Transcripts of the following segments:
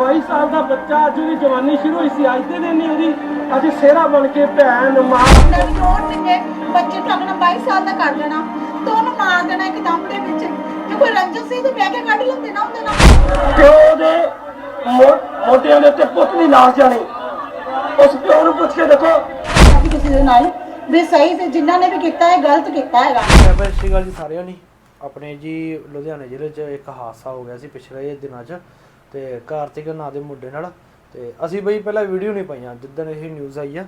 22 ਸਾਲ ਦਾ ਬੱਚਾ ਅੱਜ ਉਹਦੀ ਜਵਾਨੀ ਸ਼ੁਰੂ ਹੋਈ ਸੀ ਅੱਜ ਦੇ ਦਿਨ ਹੀ ਉਹਦੀ ਅੱਜ ਸਿਹਰਾ ਬਣ ਕੇ ਭੈਣ ਮਾਂ। ਦਾ ਲੋੜ ਦਿੰਦੇ ਬੱਚੇ ਨੂੰ ਆਪਣਾ 22 ਸਾਲ ਦਾ ਕਰ ਦੇਣਾ ਤੇ ਉਹਨੂੰ ਮਾਰ ਦੇਣਾ ਇੱਕਦਮ ਦੇ ਵਿੱਚ। ਜੇ ਕੋਈ ਰੰਜਨ ਸੀ ਤੇ ਬਹਿ ਕੇ ਕੱਢ ਲੈਂਦੇ ਨਾ ਉਹਦੇ ਨਾਲ ਪਿਓ ਦੇ ਮੋ- ਮੋਢਿਆਂ ਦੇ ਉੱਤੇ ਪੁੱਤ ਦੀ ਲਾਸ਼ ਜਾਣੀ। ਉਸ ਪਿਓ ਨੂੰ ਪੁੱਛ ਕੇ ਦੇਖੋ। ਕਿਸੇ ਦੇ ਨਾਲ ਵੀ ਸਹੀ ਤੇ ਜਿਨ੍ਹਾਂ ਨੇ ਵੀ ਕੀਤਾ ਹੈ ਗਲਤ ਕੀਤਾ ਹੈਗਾ। ਸਤਿ ਸ਼੍ਰੀ ਅਕਾਲ ਜੀ ਸਾਰਿਆਂ ਨੂੰ ਆਪਣੇ ਜੀ ਲੁਧਿਆਣੇ ਜ਼ਿਲ੍ਹੇ 'ਚ ਇੱਕ ਹਾਦਸਾ ਹੋ ਗਿਆ ਸੀ ਪਿਛਲੇ ਦਿਨਾਂ 'ਚ। ਤੇ ਕਾਰਤਿਕ ਨਾਂ ਦੇ ਮੁੰਡੇ ਨਾਲ। ਤੇ ਅਸੀਂ ਬਈ ਪਹਿਲਾਂ ਵੀਡੀਓ ਨਹੀਂ ਪਾਈਆਂ, ਜਿੱਦਣ ਇਹ ਨਿਊਜ਼ ਆਈ ਆ।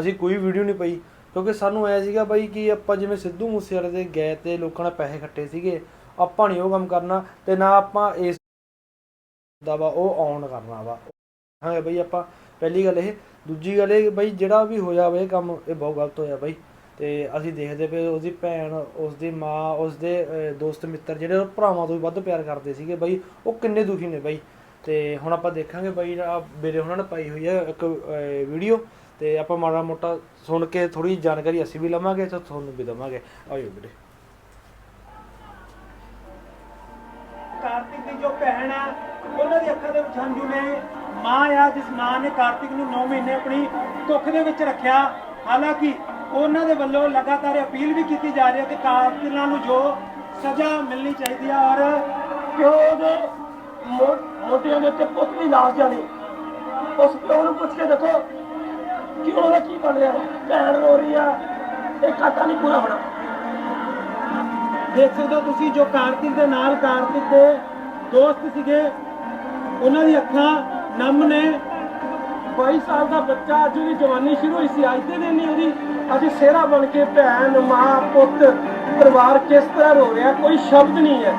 ਅਸੀਂ ਕੋਈ ਵੀਡੀਓ ਨਹੀਂ ਪਾਈ, ਕਿਉਂਕਿ ਸਾਨੂੰ ਆਇਆ ਸੀਗਾ ਬਈ ਕਿ ਆਪਾਂ ਜਿਵੇਂ ਸਿੱਧੂ ਮੂਸੇਵਾਲੇ ਦੇ ਗਏ ਤੇ ਲੋਕਾਂ ਨੇ ਪੈਸੇ ਖੱਟੇ ਸੀਗੇ, ਆਪਾਂ ਨਹੀਂ ਉਹ ਕੰਮ ਕਰਨਾ ਤੇ ਨਾ ਆਪਾਂ ਇਸ ਦਾ ਵਾ ਉਹ ਆਨ ਕਰਨਾ ਵਾ। ਹਾਂ ਬਈ ਆਪਾਂ ਪਹਿਲੀ ਗੱਲ ਇਹ, ਦੂਜੀ ਗੱਲ ਇਹ ਬਈ ਜਿਹੜਾ ਵੀ ਹੋਇਆ ਵਾ ਇਹ ਕੰਮ, ਇਹ ਬਹੁਤ ਗਲਤ ਹੋਇਆ ਬਈ। ਤੇ ਅਸੀਂ ਦੇਖਦੇ ਪਏ ਉਹਦੀ ਭੈਣ, ਉਸਦੀ ਮਾਂ, ਉਸਦੇ ਦੋਸਤ, ਮਿੱਤਰ ਜਿਹੜੇ ਭਰਾਵਾਂ ਤੋਂ ਵੀ ਵੱਧ ਪਿਆਰ ਕਰਦੇ ਸੀਗੇ ਬਈ, ਉਹ ਕਿੰਨੇ ਦੁਖੀ ਨੇ ਬਈ। ਤੇ ਹੁਣ ਆਪਾਂ ਦੇਖਾਂਗੇ ਬਈ ਆ ਮੇਰੇ ਉਹਨਾਂ ਨੇ ਪਾਈ ਹੋਈ ਹੈ ਇੱਕ ਵੀਡੀਓ ਤੇ ਆਪਾਂ ਮਾੜਾ ਮੋਟਾ ਸੁਣ ਕੇ ਥੋੜੀ ਜਾਣਕਾਰੀ ਅਸੀਂ ਵੀ ਲਵਾਂਗੇ ਤੇ ਤੁਹਾਨੂੰ ਵੀ ਦਵਾਂਗੇ। ਆਇਓ ਵੀਰੇ। ਕਾਰਤਿਕ ਦੀ ਜੋ ਭੈਣ ਆ, ਉਹਨਾਂ ਦੀ ਅੱਖਾਂ ਦੇ ਵਿੱਚ ਹੰਝੂ ਨੇ। ਮਾਂ ਆ, ਜਿਸ ਮਾਂ ਨੇ ਕਾਰਤਿਕ ਨੂੰ 9 ਮਹੀਨੇ ਆਪਣੀ ਕੁੱਖ ਦੇ ਵਿੱਚ ਰੱਖਿਆ। ਹਾਲਾਂਕਿ ਉਹਨਾਂ ਦੇ ਵੱਲੋਂ ਲਗਾਤਾਰ ਅਪੀਲ ਵੀ ਕੀਤੀ ਜਾ ਰਹੀ ਹੈ ਕਿ ਕਾਤਿਲਾਂ ਨੂੰ ਜੋ ਸਜ਼ਾ ਮਿਲਣੀ ਚਾਹੀਦੀ ਆ ਔਰ ਪਿਓ ਦੇ ਮੋਢਿਆਂ ਦੇ ਉੱਤੇ ਪੁੱਤ ਦੀ ਲਾਸ਼ ਜਾਣੀ। ਉਸ ਪਿਓ ਨੂੰ ਪੁੱਛ ਕੇ ਦੇਖੋ ਕਿ ਉਹਦਾ ਕੀ ਬਣ ਰਿਹਾ? ਭੈਣ ਰੋ ਰਹੀ ਆ, ਇਹ ਕਾਤਾ ਨਹੀਂ ਪੂਰਾ ਹੋਣਾ। ਦੇਖ ਸਕਦੇ ਹੋ ਤੁਸੀਂ ਜੋ ਕਾਰਤਿਕ ਦੇ ਨਾਲ ਕਾਰਤਿਕ ਦੇ ਦੋਸਤ ਸੀਗੇ, ਉਹਨਾਂ ਦੀ ਅੱਖਾਂ ਨਮ ਨੇ। 22 ਸਾਲ ਦਾ ਬੱਚਾ, ਅੱਜ ਉਹਦੀ ਜਵਾਨੀ ਸ਼ੁਰੂ ਹੋਈ ਸੀ। ਅੱਜ ਦੇ ਦਿਨ ਹੀ ਉਹਦੀ ਅੱਜ ਸਿਹਰਾ ਬਣ ਕੇ ਭੈਣ, ਮਾਂ, ਪੁੱਤ ਪਰਿਵਾਰ ਕਿਸ ਤਰ੍ਹਾਂ ਰੋ ਰਿਹਾ? ਕੋਈ ਸ਼ਬਦ ਨਹੀਂ ਹੈ।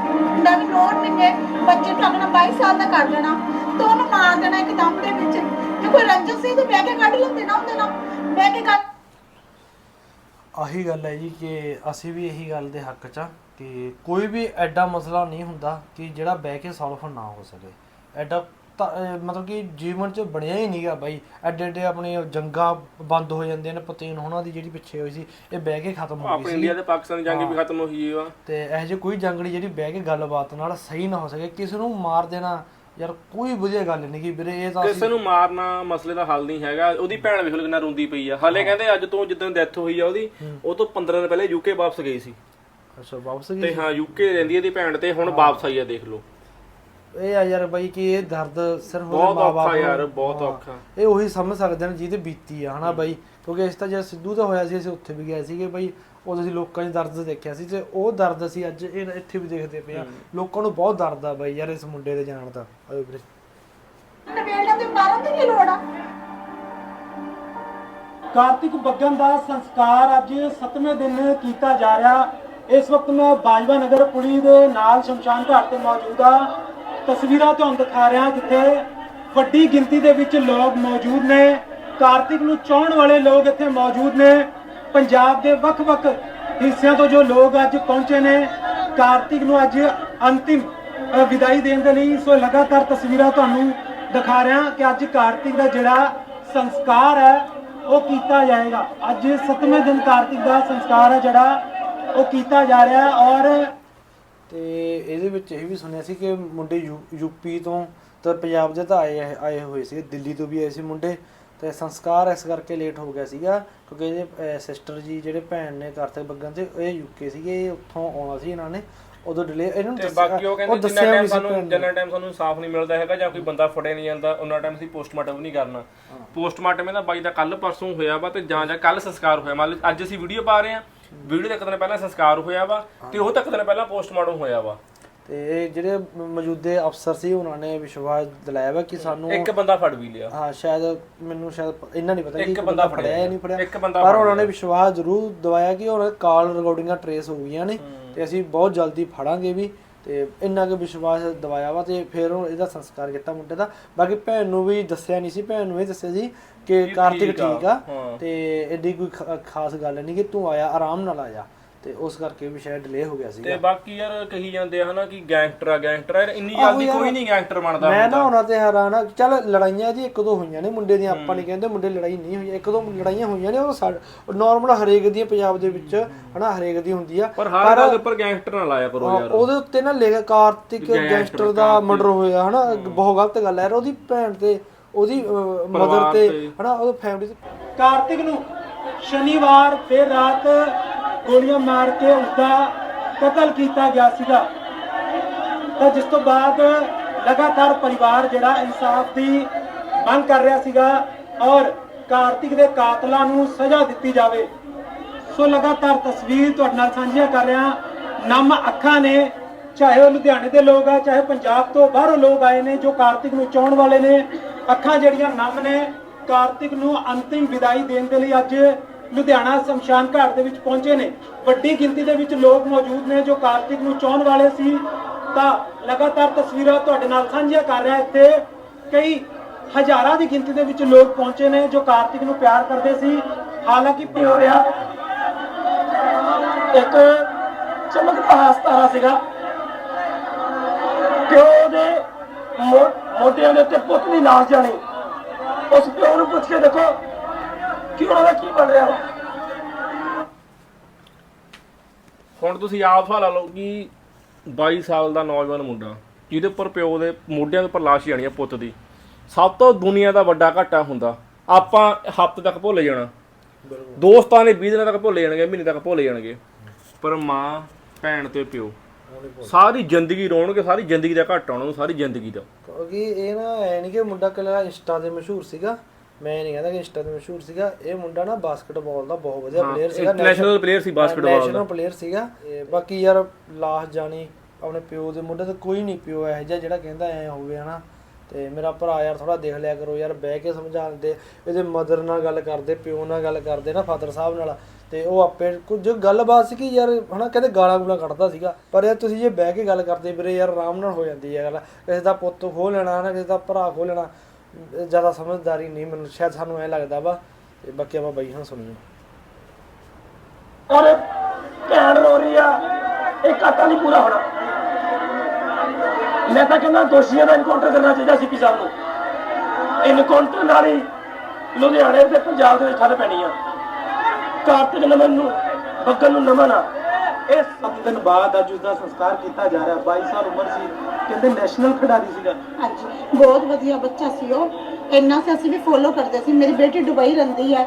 ਦਾ ਵੀ ਲੋੜ ਦਿੰਦੇ ਬੱਚੇ ਨੂੰ ਆਪਣਾ 22 ਸਾਲ ਦਾ ਕਰ ਦੇਣਾ। ਤੇ ਉਹਨੂੰ ਮਾਰ ਦੇਣਾ ਇੱਕਦਮ ਦੇ ਵਿੱਚ। ਜੇ ਕੋਈ ਰੰਜਨ ਸੀ ਤੇ ਬਹਿ ਕੇ ਕੱਢ ਲੈਂਦੇ ਨਾ ਉਹਦੇ ਨਾਲ ਬਹਿ ਕੇ ਕੱਢ ਆਹੀ ਗੱਲ ਹੈ ਜੀ ਕਿ ਅਸੀਂ ਵੀ ਇਹੀ ਗੱਲ ਦੇ ਹੱਕ 'ਚ ਆ ਕਿ ਕੋਈ ਵੀ ਐਡਾ ਮਸਲਾ ਨਹੀਂ ਹੁੰਦਾ ਕਿ ਜਿਹੜਾ ਬਹਿ ਕੇ ਸੋਲਵ ਨਾ ਹੋ ਸਕੇ। ਐਡਾ ਤਾਂ, ਅਹ, ਮਤਲਬ ਕਿ ਜੀਵਨ 'ਚ ਬਣਿਆ ਹੀ ਨਹੀਂਗਾ ਬਾਈ। ਐਡੇ ਐਡੇ ਆਪਣੇ ਜੰਗਾਂ ਬੰਦ ਹੋ ਜਾਂਦੀਆਂ ਨੇ ਪਤੀਨ ਹੋਣਾ ਦੀ ਜਿਹੜੀ ਪਿੱਛੇ ਹੋਈ ਸੀ ਇਹ ਬਹਿ ਕੇ ਖਤਮ ਹੋ ਗਈ ਆਪਣੇ ਸੀ ਇੰਡੀਆ ਤੇ ਪਾਕਿਸਤਾਨ ਦੀ ਜੰਗ ਵੀ ਖਤਮ ਹੋਈ ਵਾ। ਤੇ ਇਹੋ ਜਿਹੀ ਕੋਈ ਜੰਗ ਨਹੀਂ ਜਿਹੜੀ ਬਹਿ ਕੇ ਗੱਲਬਾਤ ਨਾਲ ਸਹੀ ਨਾ ਹੋ ਸਕੇ। ਕਿਸੇ ਨੂੰ ਮਾਰ ਦੇਣਾ ਯਾਰ ਕੋਈ ਵਧੀਆ ਗੱਲ ਨਹੀਂ ਕਿ ਵੀਰੇ ਇਹ ਤਾਂ ਕਿਸੇ ਨੂੰ ਮਾਰਨਾ ਮਸਲੇ ਦਾ ਹੱਲ ਨਹੀਂ ਹੈਗਾ। ਉਹਦੀ ਭੈਣ ਵੇਖ ਲਓ ਕਿੰਨਾ ਰੋਂਦੀ ਪਈ ਆ। ਹਾਲੇ ਕਹਿੰਦੇ ਅੱਜ ਤੋਂ ਜਿੱਦਾਂ ਡੈਥ ਹੋਈ ਆ ਉਹਦੀ ਉਹ ਤੋਂ 15 ਦਿਨ ਪਹਿਲੇ ਯੂਕੇ ਵਾਪਸ ਗਈ ਸੀ। ਅੱਛਾ ਵਾਪਸ ਗਈ ਤੇ ਹਾਂ ਯੂਕੇ ਰਹਿੰਦੀ ਇਹਦੀ ਭੈਣ ਤੇ ਹੁਣ ਵਾਪਸ ਆਈ ਆ ਦੇਖ ਲਓ। ਇਹ ਆ ਯਾਰ ਬਾਈ ਕਿ ਇਹ ਦਰਦ ਸਿਰਫ ਉਹਦੇ ਬਹੁਤ ਔਖਾ ਯਾਰ, ਬਹੁਤ ਹਾਂ। ਔਖਾ। ਇਹ ਉਹੀ ਸਮਝ ਸਕਦੇ ਨੇ ਜਿਹਦੇ ਬੀਤੀ ਆ ਹਨਾ ਬਾਈ? ਕਿਉਂਕਿ ਇਸ ਤਾਂ ਜਦ ਸਿੱਧੂ ਦਾ ਹੋਇਆ ਸੀ ਅਸੀਂ ਉੱਥੇ ਵੀ ਗਏ ਸੀਗੇ ਬਾਈ ਉਦੋਂ ਅਸੀਂ ਲੋਕਾਂ 'ਚ ਦਰਦ ਦੇਖਿਆ ਸੀ ਤੇ ਉਹ ਦਰਦ ਅਸੀਂ ਅੱਜ ਇਹ ਇੱਥੇ ਵੀ ਦੇਖਦੇ ਪਏ ਆ। ਲੋਕਾਂ ਨੂੰ ਬਹੁਤ ਦਰਦ ਆ ਬਾਈ ਯਾਰ ਇਸ ਮੁੰਡੇ ਦੇ ਜਾਣ ਦਾ। ਆਇਓ ਵੀਰੇ। ਨਵੇੜਾਂ ਤੇ ਮਾਰਨ ਦੀ ਕੀ ਲੋੜ ਆ। ਕਾਰਤਿਕ ਬੱਗਨ ਦਾ ਸੰਸਕਾਰ ਅੱਜ 7ਵੇਂ ਦਿਨ ਕੀਤਾ ਜਾ ਰਿਹਾ। ਇਸ ਵਕਤ ਮੈਂ ਬਾਜਵਾ ਨਗਰ ਪੁਲੀ ਦੇ ਨਾਲ ਸ਼ਮਸ਼ਾਨ ਘਾਟ ਤੇ ਮੌਜੂਦ ਆ। ਤਸਵੀਰਾਂ ਤੁਹਾਨੂੰ ਦਿਖਾ ਰਿਹਾ ਜਿੱਥੇ ਵੱਡੀ ਗਿਣਤੀ ਦੇ ਵਿੱਚ ਲੋਕ ਮੌਜੂਦ ਨੇ। ਕਾਰਤਿਕ ਨੂੰ ਚਾਹਣ ਵਾਲੇ ਲੋਕ ਇੱਥੇ ਮੌਜੂਦ ਨੇ। ਪੰਜਾਬ ਦੇ ਵੱਖ-ਵੱਖ ਹਿੱਸਿਆਂ ਤੋਂ ਜੋ ਲੋਕ ਅੱਜ ਪਹੁੰਚੇ ਨੇ, ਕਾਰਤਿਕ ਨੂੰ ਅੱਜ ਅੰਤਿਮ ਵਿਦਾਈ ਦੇਣ ਦੇ ਲਈ ਸੋ ਲਗਾਤਾਰ ਤਸਵੀਰਾਂ ਤੁਹਾਨੂੰ ਦਿਖਾ ਰਿਹਾ ਕਿ ਅੱਜ ਕਾਰਤਿਕ ਦਾ ਜਿਹੜਾ ਸੰਸਕਾਰ ਹੈ, ਉਹ ਕੀਤਾ ਜਾਏਗਾ। ਅੱਜ 7ਵੇਂ ਦਿਨ ਕਾਰਤਿਕ ਦਾ ਸੰਸਕਾਰ ਹੈ ਜਿਹੜਾ, ਉਹ ਕੀਤਾ ਜਾ ਰਿਹਾ ਔਰ ਤੇ ਇਹਦੇ ਵਿੱਚ ਇਹ ਵੀ ਸੁਣਿਆ ਸੀ ਕਿ ਮੁੰਡੇ ਯੂਪੀ ਤੋਂ ਤੇ ਪੰਜਾਬ ਦੇ ਤਾਂ ਆਏ ਆਏ ਹੋਏ ਸੀ ਦਿੱਲੀ ਤੋਂ ਵੀ ਆਏ ਸੀ ਮੁੰਡੇ ਤੇ ਸੰਸਕਾਰ ਇਸ ਕਰਕੇ ਲੇਟ ਹੋ ਗਿਆ ਸੀਗਾ ਕਿਉਂਕਿ ਇਹਦੇ ਸਿਸਟਰ ਜੀ ਜਿਹੜੇ ਭੈਣ ਨੇ ਕਾਰਤਿਕ ਬੱਗਨ ਤੇ ਇਹ ਯੂਕੇ ਸੀਗੇ ਇਹ ਉੱਥੋਂ ਆਉਣਾ ਸੀ ਇਹਨਾਂ ਨੇ ਉਦੋਂ ਡਿਲੇ ਇਹਨਾਂ ਨੂੰ ਤੇ ਬਾਕੀ ਉਹ ਕਹਿੰਦੇ ਜਿੰਨਾ ਟਾਈਮ ਸਾਨੂੰ। ਜਿੰਨਾ ਟਾਈਮ ਸਾਨੂੰ ਇਨਸਾਫ ਨਹੀਂ ਮਿਲਦਾ ਹੈਗਾ ਜਾਂ ਕੋਈ ਬੰਦਾ ਫੜਿਆ ਨਹੀਂ ਜਾਂਦਾ ਉਹਨਾਂ ਟਾਈਮ ਅਸੀਂ ਪੋਸਟਮਾਰਟਮ ਨਹੀਂ ਕਰਨਾ। ਪੋਸਟਮਾਰਟਮ ਇਹਦਾ ਬਾਈ ਦਾ ਕੱਲ ਪਰਸੋਂ ਹੋਇਆ ਵਾ ਤੇ ਜਾਂ ਜਾਂ ਕੱਲ ਸੰਸਕਾਰ ਹੋਇਆ। ਮੰਨ ਲਓ ਅੱਜ ਅਸੀਂ ਵੀਡੀਓ ਪਾ ਰਹੇ ਹਾਂ ਵੀਡੀਓ ਤੱਕ ਦਿਨ ਪਹਿਲਾਂ ਸੰਸਕਾਰ ਹੋਇਆ ਵਾ ਤੇ ਉਹ ਤੱਕ ਦਿਨ ਪਹਿਲਾਂ ਪੋਸਟਮਾਰਟਮ ਹੋਇਆ ਵਾ। ਤੇ ਜਿਹੜੇ ਮੌਜੂਦੇ ਅਫਸਰ ਸੀ ਉਹਨਾਂ ਨੇ ਵਿਸ਼ਵਾਸ ਦਿਲਾਇਆ ਵਾ ਕਿ ਸਾਨੂੰ ਇੱਕ ਬੰਦਾ ਫੜ ਵੀ ਲਿਆ। ਹਾਂ ਸ਼ਾਇਦ ਮੈਨੂੰ ਸ਼ਾਇਦ ਇੰਨਾ ਨਹੀਂ ਪਤਾ ਕਿ ਇੱਕ ਬੰਦਾ ਫੜਿਆ ਜਾਂ ਨਹੀਂ ਫੜਿਆ। ਇੱਕ ਬੰਦਾ ਪਰ ਉਹਨਾਂ ਨੇ ਵਿਸ਼ਵਾਸ ਜ਼ਰੂਰ ਦਵਾਇਆ ਕਿ ਉਹਨਾਂ ਕਾਲ ਰਿਕਾਰਡਿੰਗਾਂ ਟਰੇਸ ਹੋ ਗਈਆਂ ਨੇ ਤੇ ਅਸੀਂ ਬਹੁਤ ਜਲਦੀ ਫੜਾਂਗੇ ਵੀ ਤੇ ਇੰਨਾ ਕੁ ਵਿਸ਼ਵਾਸ ਦਵਾਇਆ ਵਾ ਤੇ ਫਿਰ ਉਹ ਇਹਦਾ ਸੰਸਕਾਰ ਕੀਤਾ ਮੁੰਡੇ ਦਾ। ਬਾਕੀ ਭੈਣ ਨੂੰ ਵੀ ਦੱਸਿਆ ਨਹੀਂ ਸੀ ਭੈਣ ਨੂੰ ਇਹ ਦੱਸਿਆ ਸੀ ਕਿ ਕਾਰਤਿਕ ਠੀਕ ਆ। ਤੇ ਐਡੀ ਕੋਈ ਖਾਸ ਗੱਲ ਨਹੀਂ ਕਿ ਤੂੰ ਆਇਆ ਆਰਾਮ ਨਾਲ ਆਇਆ ਤੇ ਉਸ ਕਰਕੇ ਵੀ ਸ਼ਾਇਦ ਡਿਲੇ ਹੋ ਗਿਆ ਤੇ ਸੀਗਾ। ਬਾਕੀ ਯਾਰ ਕਹੀ ਜਾਂਦੇ ਆ ਹਨਾ ਕਿ ਗੈਂਗਸਟਰ ਆ ਗੈਂਗਸਟਰ ਯਾਰ ਇੰਨੀ ਜਲਦੀ ਕੋਈ ਨਹੀਂ ਗੈਂਗਸਟਰ ਬਣਦਾ ਮੈਂ ਨਾ ਉਹਨਾਂ ਤੇ ਹੈਰਾਨ ਆ ਚੱਲ ਲੜਾਈਆਂ ਜੀ ਇੱਕ ਦੋ ਹੋਈਆਂ ਨੇ ਮੁੰਡੇ ਦੀਆਂ ਆਪਾਂ ਨਹੀਂ ਕਹਿੰਦੇ ਮੁੰਡੇ ਲੜਾਈ ਨਹੀਂ ਹੋਈ ਇੱਕ ਦੋ ਲੜਾਈਆਂ ਹੋਈਆਂ ਨੇ ਉਹ ਨਾਰਮਲ ਹਰੇਕ ਦੀਆਂ ਪੰਜਾਬ ਦੇ ਵਿੱਚ ਹਨਾ ਹਰੇਕ ਦੀ ਹੁੰਦੀ ਆ। ਪਰ ਹਰ ਗੱਲ ਉੱਪਰ ਗੈਂਗਸਟਰ ਨਾ ਲਾਇਆ ਕਰੋ ਯਾਰ। ਉਹਦੇ ਉੱਤੇ ਨਾ ਲਿਖ ਕਾਰਤਿਕ ਗੈਂਗਸਟਰ ਦਾ ਮਰਡਰ ਹੋਇਆ ਹਨਾ ਬਹੁਤ ਗਲਤ ਗੱਲ ਹੈ ਯਾਰ ਉਹਦੀ ਭੈਣ ਤੇ ਉਹਦੀ ਮਦਰ ਤੇ ਹਨਾ ਉਹਦੀ ਫੈਮਿਲੀ ਤੇ। ਕਾਰਤਿਕ ਨੂੰ ਸ਼ਨੀਵਾਰ ਫਿਰ ਰਾਤ ਗੋਲੀਆਂ ਮਾਰ ਕੇ ਉਸਦਾ ਕਤਲ ਕੀਤਾ ਗਿਆ ਸੀਗਾ। ਤਾਂ ਜਿਸ ਤੋਂ ਬਾਅਦ ਲਗਾਤਾਰ ਪਰਿਵਾਰ ਜਿਹੜਾ ਇਨਸਾਫ ਦੀ ਮੰਗ ਕਰ ਰਿਹਾ ਸੀਗਾ ਔਰ ਕਾਰਤਿਕ ਦੇ ਕਾਤਲਾਂ ਨੂੰ ਸਜ਼ਾ ਦਿੱਤੀ ਜਾਵੇ। ਸੋ ਲਗਾਤਾਰ ਤਸਵੀਰ ਤੁਹਾਡੇ ਨਾਲ ਸਾਂਝੀਆਂ ਕਰ ਰਿਹਾ। ਨਮ ਅੱਖਾਂ ਨੇ ਚਾਹੇ ਉਹ ਲੁਧਿਆਣੇ ਦੇ ਲੋਕ ਆ ਚਾਹੇ ਪੰਜਾਬ ਤੋਂ ਬਾਹਰੋਂ ਲੋਕ ਆਏ ਨੇ ਜੋ ਕਾਰਤਿਕ ਨੂੰ ਚਾਹਣ ਵਾਲੇ ਨੇ ਅੱਖਾਂ ਜਿਹੜੀਆਂ ਨਮ ਨੇ, ਕਾਰਤਿਕ ਨੂੰ ਅੰਤਿਮ ਵਿਦਾਈ ਦੇਣ ਦੇ ਲਈ ਅੱਜ ਲੁਧਿਆਣਾ ਸ਼ਮਸ਼ਾਨ ਘਾਟ ਦੇ ਵਿੱਚ ਪਹੁੰਚੇ ਨੇ। ਵੱਡੀ ਗਿਣਤੀ ਦੇ ਵਿੱਚ ਲੋਕ ਮੌਜੂਦ ਨੇ ਜੋ ਕਾਰਤਿਕ ਨੂੰ ਚਾਹਣ ਵਾਲੇ ਸੀ। ਤਾਂ ਲਗਾਤਾਰ ਤਸਵੀਰਾਂ ਤੁਹਾਡੇ ਨਾਲ ਸਾਂਝੀਆਂ ਕਰ ਰਿਹਾ ਇੱਥੇ। ਕਈ ਹਜ਼ਾਰਾਂ ਦੀ ਗਿਣਤੀ ਦੇ ਵਿੱਚ ਲੋਕ ਪਹੁੰਚੇ ਨੇ ਜੋ ਕਾਰਤਿਕ ਨੂੰ ਪਿਆਰ ਕਰਦੇ ਸੀ। ਹਾਲਾਂਕਿ ਪਿਓ ਰਿਹਾ? ਇੱਕ ਚਮਕਦਾ ਹਸਤਾਰਾ ਸੀਗਾ। ਪਿਓ ਦੇ ਮੋ- ਮੋਢਿਆਂ ਦੇ ਉੱਤੇ ਪੁੱਤ ਦੀ ਲਾਸ਼ ਜਾਣੀ। ਉਸ ਪਿਓ ਨੂੰ ਪੁੱਛ ਕੇ ਦੇਖੋ ਕਿ ਉਹਨਾਂ ਦਾ ਕੀ ਬਣ ਰਿਹਾ ਵਾ? ਹੁਣ ਤੁਸੀਂ ਆਪ ਸਵਾਲ ਲਾ ਲਓ ਕਿ 22 ਸਾਲ ਦਾ ਨੌਜਵਾਨ ਮੁੰਡਾ ਜਿਹਦੇ ਉੱਪਰ ਪਿਓ ਦੇ ਮੋਢਿਆਂ ਦੇ ਉੱਪਰ ਲਾਸ਼ ਜਾਣੀ ਆ ਪੁੱਤ ਦੀ ਸਭ ਤੋਂ ਦੁਨੀਆ ਦਾ ਵੱਡਾ ਘਾਟਾ ਹੁੰਦਾ ਆਪਾਂ ਹਫ਼ਤੇ ਤੱਕ ਭੁੱਲ ਜਾਣਾ। ਦੋਸਤਾਂ ਨੇ 20 ਦਿਨਾਂ ਤੱਕ ਭੁੱਲ ਜਾਣਗੇ ਮਹੀਨੇ ਤੱਕ ਭੁੱਲ ਜਾਣਗੇ। ਪਰ ਮਾਂ ਭੈਣ ਤੇ ਪਿਓ ਸਾਰੀ ਜ਼ਿੰਦਗੀ ਰੋਣਗੇ ਸਾਰੀ ਜ਼ਿੰਦਗੀ ਦਾ ਘਾਟਾ ਉਹਨਾਂ ਨੂੰ ਸਾਰੀ ਜ਼ਿੰਦਗੀ ਦਾ। ਕਿਉਂਕਿ ਇਹ ਨਾ ਐ ਨਹੀਂ ਕਿ ਮੁੰਡਾ ਕੱਲਾ ਇੰਸਟਾ ਤੇ ਮਸ਼ਹੂਰ ਸੀਗਾ। ਮੈਂ ਨਹੀਂ ਕਹਿੰਦਾ ਕਿ ਇੰਸਟਾ ਤੇ ਮਸ਼ਹੂਰ ਸੀਗਾ। ਇਹ ਮੁੰਡਾ ਨਾ ਬਾਸਕਟਬਾਲ ਦਾ ਬਹੁਤ ਵਧੀਆ ਪਲੇਅਰ ਸੀਗਾ। ਇੰਟਰਨੈਸ਼ਨਲ ਪਲੇਅਰ ਸੀ ਬਾਸਕਟਬਾਲ ਦਾ। ਨੈਸ਼ਨਲ ਪਲੇਅਰ ਸੀਗਾ। ਬਾਕੀ ਯਾਰ ਲਾਸ਼ ਜਾਣੀ ਆਪਣੇ ਪਿਓ ਦੇ ਮੁੰਡੇ ਤੇ ਕੋਈ ਨਹੀਂ ਪਿਓ ਇਹੋ ਜਿਹਾ ਜਿਹੜਾ ਕਹਿੰਦਾ ਐ ਹੋਵੇ ਹਨਾ। ਤੇ ਮੇਰਾ ਭਰਾ ਯਾਰ ਥੋੜਾ ਦੇਖ ਲਿਆ ਕਰੋ ਯਾਰ ਬਹਿ ਕੇ ਸਮਝਾਉਂਦੇ ਇਹਦੇ ਮਦਰ ਨਾਲ ਗੱਲ ਕਰਦੇ ਪਿਓ ਨਾਲ ਗੱਲ ਕਰਦੇ ਨਾ ਫਾਦਰ ਸਾਹਿਬ ਨਾਲ। ਤੇ ਉਹ ਆਪੇ ਕੁਝ ਗੱਲਬਾਤ ਸੀ ਕਿ ਯਾਰ, ਹਨਾ, ਕਹਿੰਦੇ ਗਾਲਾਂ ਗੂਲਾਂ ਕੱਢਦਾ ਸੀਗਾ। ਪਰ ਯਾਰ ਤੁਸੀਂ ਜੇ ਬਹਿ ਕੇ ਗੱਲ ਕਰਦੇ ਵੀਰੇ, ਯਾਰ ਆਰਾਮ ਨਾਲ ਹੋ ਜਾਂਦੀ ਹੈ ਗੱਲ। ਕਿਸੇ ਦਾ ਪੁੱਤ ਖੋ ਲੈਣਾ ਨਾ ਕਿਸੇ ਦਾ ਭਰਾ ਖੋ ਲੈਣਾ ਜ਼ਿਆਦਾ ਸਮਝਦਾਰੀ ਨਹੀਂ ਮੈਨੂੰ, ਸ਼ਾਇਦ ਸਾਨੂੰ ਐ ਲੱਗਦਾ ਵਾ। ਤੇ ਬਾਕੀ ਆਪਾਂ ਬਾਈ ਹਾਂ ਸੁਣੀਏ। ਔਰ ਭੈਣ ਰੋ ਰਹੀ ਆ ਇਹ ਘਾਟਾ ਨਹੀਂ ਪੂਰਾ ਹੋਣਾ। ਮੈਂ ਤਾਂ ਕਹਿੰਦਾ ਦੋਸ਼ੀਆਂ ਦਾ ਇਨਕਾਊਂਟਰ ਕਰਨਾ ਚਾਹੀਦਾ ਸੀ ਸਾਹਿਬ ਨੂੰ। ਇਨਕਾਊਂਟਰ ਨਾਲ ਹੀ ਲੁਧਿਆਣੇ ਤੇ ਪੰਜਾਬ ਦੇ ਵਿੱਚ ਠੱਲ ਪੈਣੀ ਆ ਕਾਰਤਿਕ ਨਮਨ ਨੂੰ ਬੱਗਨ ਨੂੰ ਨਮਨ ਆ। ਇਹ 7 ਦਿਨ ਬਾਅਦ ਅੱਜ ਉਸਦਾ ਸੰਸਕਾਰ ਕੀਤਾ ਜਾ ਰਿਹਾ। 22 ਸਾਲ ਉਮਰ ਸੀ, ਕਹਿੰਦੇ ਨੈਸ਼ਨਲ ਖਿਡਾਰੀ ਸੀਗਾ। ਹਾਂਜੀ, ਬਹੁਤ ਵਧੀਆ ਬੱਚਾ ਸੀ ਉਹ। ਇੰਨਾ ਸੀ, ਅਸੀਂ ਵੀ ਫੋਲੋ ਕਰਦੇ ਸੀ। ਮੇਰੀ ਬੇਟੀ ਦੁਬਈ ਰਹਿੰਦੀ ਹੈ।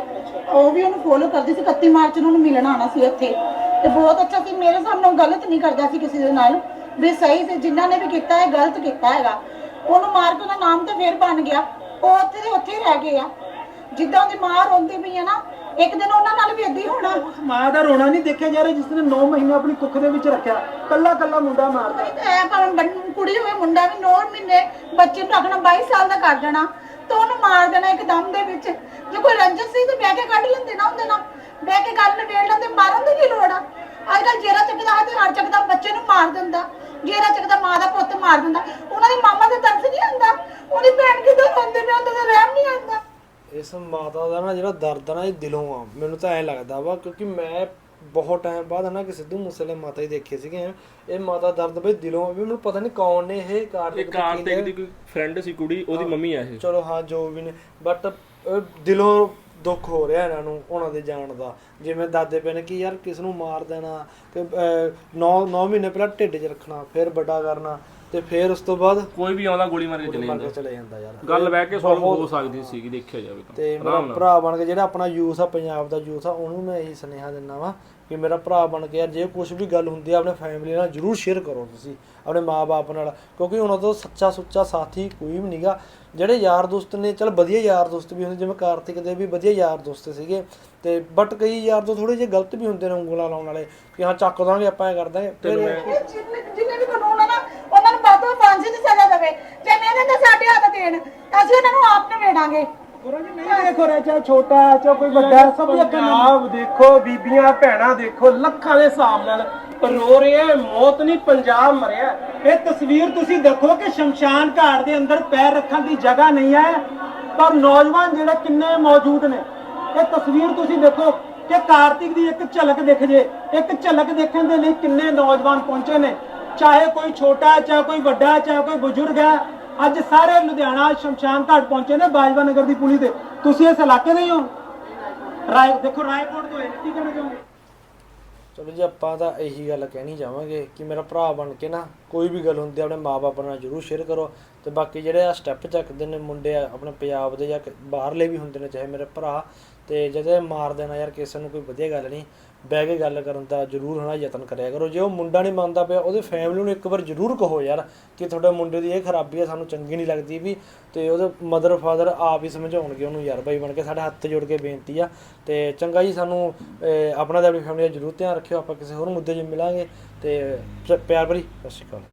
ਉਹ ਵੀ ਉਹਨੂੰ ਫੋਲੋ ਕਰਦੀ ਸੀ। 31 ਮਾਰਚ ਨੂੰ ਉਹਨੂੰ ਮਿਲਣ ਆਣਾ ਸੀ ਉੱਥੇ। ਤੇ ਬਹੁਤ ਅੱਛਾ ਸੀ। ਮੇਰੇ ਸਾਹਮਣੇ ਉਹ ਗਲਤ ਨਹੀਂ ਕਰਦਾ ਸੀ ਕਿਸੇ ਦੇ ਨਾਲ। ਵੀ ਸਹੀ ਸੀ। ਜਿਨ੍ਹਾਂ ਨੇ ਵੀ ਕੀਤਾ ਹੈ ਗਲਤ ਕੀਤਾ ਹੈਗਾ। ਉਹਨੂੰ ਮਾਰ ਕੇ ਉਹਦਾ ਨਾਮ ਤਾਂ ਫੇਰ ਬਣ ਗਿਆ। ਉਹ ਉੱਥੇ ਦੇ ਉੱਥੇ ਰਹਿ ਗਏ ਆ। ਜਿੱਦਾਂ ਉਹਦੀ ਮਾਂ ਰੋਂਦੀ ਪਈ ਹੈ ਨਾ ਇੱਕ ਦਿਨ ਉਹਨਾਂ ਨਾਲ ਵੀ ਏਦਾਂ ਹੀ ਹੋਣਾ। ਮਾਂ ਦਾ ਰੋਣਾ ਨਹੀਂ ਦੇਖਿਆ ਜਾ ਰਿਹਾ ਜਿਸ ਨੇ 9 ਮਹੀਨੇ ਆਪਣੀ ਕੁੱਖ ਦੇ ਵਿੱਚ ਰੱਖਿਆ। ਕੱਲਾ ਕੱਲਾ ਮੁੰਡਾ ਮਾਰਦਾ। ਐ ਭਾਵੇਂ ਬੰ- ਕੁੜੀ ਹੋਵੇ ਮੁੰਡਾ ਵੀ 9 ਮਹੀਨੇ ਬੱਚੇ ਨੂੰ ਰੱਖਣਾ 22 ਸਾਲ ਦਾ ਕਰ ਦੇਣਾ। ਤੇ ਉਹਨੂੰ ਮਾਰ ਦੇਣਾ ਇੱਕਦਮ ਦੇ ਵਿੱਚ। ਜੇ ਕੋਈ ਰੰਜਨ ਸੀ ਤੇ ਬਹਿ ਕੇ ਕੱਢ ਲੈਂਦੇ ਨਾ ਹੁੰਦੇ ਨਾ ਬਹਿ ਕੇ ਗੱਲ ਨਿਬੇੜ ਲੈਂਦੇ ਮਾਰਨ ਦੀ ਕੀ ਲੋੜ ਆ? ਅੱਜ ਕੱਲ ਜੇਰਾ ਚੱਕਦਾ ਹੈ ਤੇ ਹਰ ਚੱਕਦਾ ਬੱਚੇ ਨੂੰ ਮਾਰ ਦਿੰਦਾ। ਜੇਰਾ ਚੱਕਦਾ ਮਾਂ ਦਾ ਪੁੱਤ ਮਾਰ ਦਿੰਦਾ। ਉਹਨਾਂ ਦੀ ਮਾਮਾ ਦੇ ਤਰਸ ਨਹੀਂ ਆਉਂਦਾ? ਉਹਦੀ ਭੈਣ ਕਿਦੋਂ ਰੋਂਦੇ ਨੇ ਉਹਦਾ ਤਾਂ ਰਹਿਮ ਨਹੀਂ ਆਉਂਦਾ? ਇਸ ਮਾਤਾ ਦਾ ਨਾ ਜਿਹੜਾ ਦਰਦ ਨਾ ਇਹ ਦਿਲੋਂ ਆ। ਮੈਨੂੰ ਤਾਂ ਐ ਲੱਗਦਾ ਵਾ ਕਿਉਂਕਿ ਮੈਂ ਬਹੁਤ ਟਾਈਮ ਬਾਅਦ ਨਾ ਕਿ ਸਿੱਧੂ ਮੂਸੇਵਾਲੇ ਮਾਤਾ ਹੀ ਦੇਖੇ ਸੀਗੇ ਇਹ ਮਾਤਾ ਦਰਦ ਬਈ ਦਿਲੋਂ ਵੀ ਮੈਨੂੰ ਪਤਾ ਨਹੀਂ ਕੌਣ ਨੇ ਇਹ ਕਾਰਤਿਕ ਦੇ ਕਾਰਤਿਕ ਦੀ ਕੋਈ ਫਰੈਂਡ ਸੀ ਕੁੜੀ ਉਹਦੀ ਮੰਮੀ ਆ ਇਹ। ਚਲੋ ਹਾਂ ਜੋ ਵੀ ਨੇ। ਬਟ ਦਿਲੋਂ ਦੁੱਖ ਹੋ ਰਿਹਾ ਇਹਨਾਂ ਨੂੰ ਉਹਨਾਂ ਦੇ ਜਾਣ ਦਾ। ਜਿਵੇਂ ਦਾਦੇ ਪਏ ਨੇ ਕਿ ਯਾਰ ਕਿਸ ਨੂੰ ਮਾਰ ਦੇਣਾ ਕਿ 9 9 ਮਹੀਨੇ ਪਹਿਲਾਂ ਢਿੱਡ 'ਚ ਰੱਖਣਾ ਫਿਰ ਵੱਡਾ ਕਰਨਾ। ਤੇ ਫਿਰ ਉਸ ਤੋਂ ਬਾਅਦ ਕੋਈ ਵੀ ਆਉਂਦਾ ਗੋਲੀ ਮਾਰ ਕੇ ਚਲੇ ਜਾਂਦਾ ਕੇ ਚਲੇ ਜਾਂਦਾ ਯਾਰ। ਗੱਲ ਬਹਿ ਕੇ ਸੋਲਵ ਹੋ ਸਕਦੀ ਸੀਗੀ ਦੇਖਿਆ ਜਾਵੇ ਤਾਂ। ਤੇ ਮੇਰਾ ਭਰਾ ਬਣ ਕੇ ਜਿਹੜਾ ਆਪਣਾ ਯੂਥ ਆ ਪੰਜਾਬ ਦਾ ਯੂਥ ਆ ਉਹਨੂੰ ਮੈਂ ਇਹੀ ਸੁਨੇਹਾ ਦਿੰਦਾ ਵਾਂ ਕਿ ਮੇਰਾ ਭਰਾ ਬਣ ਕੇ ਯਾਰ ਜੇ ਕੁਝ ਵੀ ਗੱਲ ਹੁੰਦੀ ਆ ਆਪਣੇ ਫੈਮਿਲੀ ਨਾਲ ਜਰੂਰ ਸ਼ੇਅਰ ਕਰੋ ਤੁਸੀਂ ਆਪਣੇ ਮਾਪੇ ਨਾਲ। ਕਿਉਂਕਿ ਉਹਨਾਂ ਤੋਂ ਸੱਚਾ ਸੁੱਚਾ ਸਾਥੀ ਕੋਈ ਵੀ ਨਹੀਂਗਾ ਜਿਹੜੇ ਯਾਰ ਦੋਸਤ ਨੇ ਚਲ ਵਧੀਆ ਯਾਰ ਦੋਸਤ ਵੀ ਹੁੰਦੇ ਜਿਵੇਂ ਕਾਰਤਿਕ ਦੇ ਵੀ ਵਧੀਆ ਯਾਰ ਦੋਸਤ ਸੀਗੇ। ਤੇ ਬਟ ਕਈ ਯਾਰ ਤੋਂ ਥੋੜੇ ਜਿਹੇ ਗਲਤ ਵੀ ਹੁੰਦੇ ਨੇ ਉਂਗਲਾਂ ਲਾਉਣ ਵਾਲੇ ਕਿ ਹਾਂ ਚੱਕ ਦਾਂਗੇ ਆਪਾਂ ਐ ਕਰ ਦਾਂਗੇ। ਫਿਰ ਇਹ ਜਿੰਨੇ ਜਿੰਨੇ ਵੀ ਕਾਨੂੰਨ ਆ ਨਾ ਉਹਨਾਂ ਨੂੰ ਬਾਤੋਂ ਫਾਂਸੀ ਦੀ ਸਜ਼ਾ ਦੇਵੇ ਜੇ ਨਹੀਂ ਦਿੰਦੇ ਸਾਡੇ ਹੱਥ ਦੇਣ। ਅਸੀਂ ਉਹਨਾਂ ਨੂੰ ਆਪ ਨਿਬੇੜਾਂਗੇ ਗੁਰੂ ਜੀ ਨਹੀਂ ਦੇਖੋ ਰਿਹਾ ਚਾਹੇ ਛੋਟਾ ਹੈ, ਚਾਹੇ ਕੋਈ ਵੱਡਾ ਹੈ, ਸਭ ਦੀਆਂ ਪੰਜਾਬ ਦੇਖੋ ਬੀਬੀਆਂ ਭੈਣਾਂ ਦੇਖੋ ਲੱਖਾਂ ਦੇ ਹਿਸਾਬ ਨਾਲ ਰੋ ਰਹੇ ਆ ਮੌਤ ਨਹੀਂ ਪੰਜਾਬ ਮਰਿਆ ਇਹ ਤਸਵੀਰ ਤੁਸੀਂ ਦੇਖੋ ਕਿ ਸ਼ਮਸ਼ਾਨ ਘਾਟ ਦੇ ਅੰਦਰ ਪੈਰ ਰੱਖਣ ਦੀ ਜਗ੍ਹਾ ਨਹੀਂ ਹੈ ਪਰ ਨੌਜਵਾਨ ਜਿਹੜੇ ਕਿੰਨੇ ਮੌਜੂਦ ਨੇ। ਇਹ ਤਸਵੀਰ ਤੁਸੀਂ ਦੇਖੋ ਕਿ ਕਾਰਤਿਕ ਦੀ ਇੱਕ ਝਲਕ ਦਿਖ ਜੇ। ਇੱਕ ਝਲਕ ਦੇਖਣ ਦੇ ਲਈ ਕਿੰਨੇ ਨੌਜਵਾਨ ਪਹੁੰਚੇ ਨੇ। ਚਾਹੇ ਕੋਈ ਛੋਟਾ ਹੈ ਚਾਹੇ ਕੋਈ ਵੱਡਾ ਹੈ ਚਾਹੇ ਕੋਈ ਬਜ਼ੁਰਗ ਹੈ ਅੱਜ ਸਾਰੇ ਲੁਧਿਆਣਾ, ਸ਼ਮਸ਼ਾਨ ਘਾਟ ਪਹੁੰਚੇ ਨੇ ਬਾਜਵਾ ਨਗਰ ਦੀ ਪੁਲੀ ਤੇ। ਤੁਸੀਂ ਇਸ ਇਲਾਕੇ ਦੇ ਹੀ ਹੋ? ਰਾਏ, ਦੇਖੋ ਰਾਏਪੁਰ ਤੋਂ ਹੈ ਕੀ ਕਹਿਣਾ ਚਲੋ ਜੀ, ਆਪਾਂ ਤਾਂ ਇਹੀ ਗੱਲ ਕਹਿਣੀ ਚਾਹਾਂਗੇ ਕਿ ਮੇਰਾ ਭਰਾ ਬਣ ਕੇ ਨਾ ਕੋਈ ਵੀ ਗੱਲ ਹੁੰਦੀ ਆ, ਆਪਣੇ ਮਾਪੇ ਨਾਲ ਜਰੂਰ ਸ਼ੇਅਰ ਕਰੋ। ਤੇ ਬਾਕੀ ਜਿਹੜੇ ਆ ਸਟੈਪ ਚੱਕਦੇ ਨੇ ਮੁੰਡੇ ਆ, ਆਪਣੇ ਪੰਜਾਬ ਦੇ ਜਾਂ ਬਾਹਰਲੇ ਵੀ ਹੁੰਦੇ ਨੇ, ਚਾਹੇ ਮੇਰੇ ਭਰਾ, ਤੇ ਜਦੋਂ ਮਾਰ ਦੇਣਾ ਯਾਰ, ਕਿਸੇ ਨੂੰ ਕੋਈ ਵਧੀਆ ਗੱਲ ਨਹੀਂ। ਬਹਿ ਕੇ ਗੱਲ ਕਰਨ ਦਾ ਜਰੂਰ ਹਨਾ ਯਤਨ ਕਰਿਆ ਕਰੋ। ਜੇ ਉਹ ਮੁੰਡਾ ਨਹੀਂ ਮੰਨਦਾ ਪਿਆ, ਉਹਦੇ ਫੈਮਿਲੀ ਨੂੰ ਇੱਕ ਵਾਰ ਜਰੂਰ ਕਹੋ ਯਾਰ ਕਿ ਤੁਹਾਡੇ ਮੁੰਡੇ ਦੀ ਇਹ ਖਰਾਬੀ ਆ, ਸਾਨੂੰ ਚੰਗੀ ਨਹੀਂ ਲੱਗਦੀ ਵੀ ਤੇ ਉਹਦੇ ਮਦਰ ਫਾਦਰ ਆਪ ਹੀ ਸਮਝਾਉਣਗੇ ਉਹਨੂੰ ਯਾਰ ਬਾਈ ਬਣ ਕੇ ਸਾਡੇ ਹੱਥ ਜੋੜ ਕੇ ਬੇਨਤੀ ਆ ਤੇ ਚੰਗਾ ਜੀ ਸਾਨੂੰ ਆਪਣਾ ਤੇ ਆਪਣੀ ਫੈਮਿਲੀ ਦਾ ਜਰੂਰ ਧਿਆਨ ਰੱਖਿਓ, ਆਪਾਂ ਕਿਸੇ ਹੋਰ ਮੁੱਦੇ 'ਚ ਮਿਲਾਂਗੇ ਤੇ ਪਿਆਰ ਭਰੀ, ਸਤਿ ਸ਼੍ਰੀ ਅਕਾਲ।